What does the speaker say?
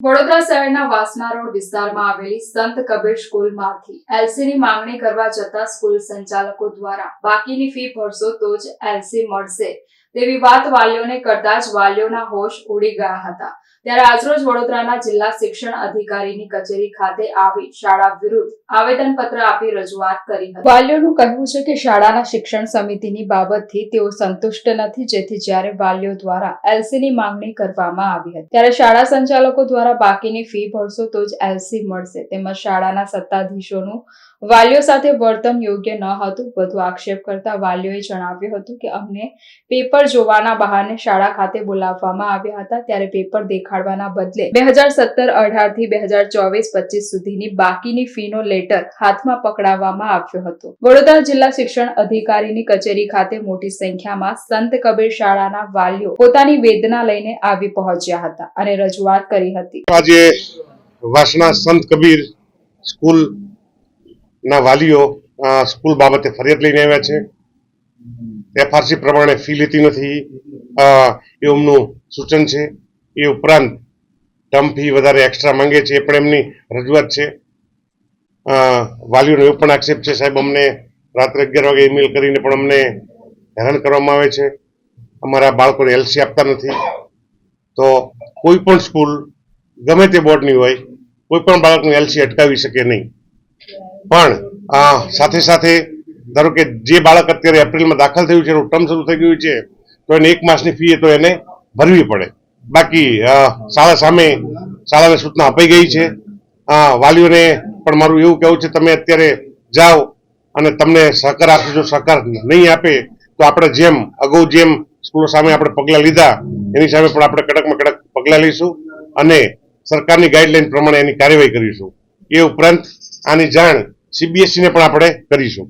વડોદરા શહેરના વાસના રોડ વિસ્તારમાં આવેલી સંત કબીર સ્કૂલમાંથી એલસીની માંગણી કરવા જતા સ્કૂલ સંચાલકો દ્વારા બાકીની ફી ભરશો તો જ એલસી મળશે. તેવી વાત વાલીઓને કરતા જ વાલીઓના હોશ ઉડી ગયા હતા. ત્યારે આજરોજ વડોદરાના જિલ્લા શિક્ષણ અધિકારીની કચેરી ખાતે આવી શાળા વિરુદ્ધ આવેદનપત્ર આપી રજૂઆત કરી હતી. વાલીઓનું કહેવું છે કે શાળાના શિક્ષણ સમિતિની બાબતથી તેઓ સંતુષ્ટ નથી, જેથી જ્યારે વાલીઓ દ્વારા એલસીની માંગણી કરવામાં આવી હતી. ત્યારે શાળા સંચાલકો દ્વારા બાકીની ફી ભરશો તો જ એલસી મળશે. તેમજ શાળાના સત્તાધીશોનું વાલીઓ સાથે વર્તન યોગ્ય ન હતું, વધુ આક્ષેપ કરતા વાલીઓએ જણાવ્યું હતું કે અમને પેપર જોવાના બહાને શાળા ખાતે બોલાવવામાં આવ્યા હતા ત્યારે પેપર દેખાડવાના બદલે બે હજાર સત્તર અઢારથી બે હજાર ચોવીસ પચીસ સુધીની બાકીની ફીનો લેટર હાથમાં પકડાવવામાં આવ્યો હતો. વડોદરા જિલ્લા શિક્ષણ અધિકારીની કચેરી ખાતે મોટી સંખ્યામાં સંત કબીર શાળાના વાલીઓ પોતાની વેદના લઈને આવી પહોંચ્યા હતા અને રજૂઆત કરી હતી. આજે વાસણા સંત કબીર સ્કૂલ ના વાલીઓ સ્કૂલ બાબતે ફરિયાદ લઈને આવ્યા છે. એફઆરસી પ્રમાણે ફી લેતી નથી. એમનું સૂચન છે. એ ઉપરાંત ટર્મ ફી વધારે એક્સ્ટ્રા માંગે છે. એ પણ એમની રજૂઆત છે. વાલીઓનો એવો પણ આક્ષેપ છે. સાહેબ, અમને રાત્રે અગિયાર વાગે ઈમેલ કરીને પણ અમને હેરાન કરવામાં આવે છે. અમારા બાળકોને એલસી આપતા નથી. તો કોઈ પણ સ્કૂલ, ગમે તે બોર્ડની હોય, કોઈ પણ બાળકનું એલસી અટકાવી શકે નહીં. પણ સાથે સાથે ધારો કે જે બાળક અત્યારે એપ્રિલમાં દાખલ થયું છે, એનું ટર્મ શરૂ થઈ ગયું છે, તો એને એક માસની ફી તો એને ભરવી પડે. બાકી શાળા સામે, શાળાને સૂચના અપાઈ ગઈ છે. વાલીઓને પણ મારું એવું કહેવું છે, તમે અત્યારે જાઓ અને તમને સહકાર આપશે જો સહકાર નહીં આપે, તો આપણે જેમ અગાઉ જેમ સ્કૂલો સામે આપણે પગલાં લીધા, એની સામે પણ આપણે કડકમાં કડક પગલાં લઈશું અને સરકારની ગાઈડલાઈન પ્રમાણે એની કાર્યવાહી કરીશું. એ ઉપરાંત આની જાણ સીબીએસઈને પણ આપણે કરીશું.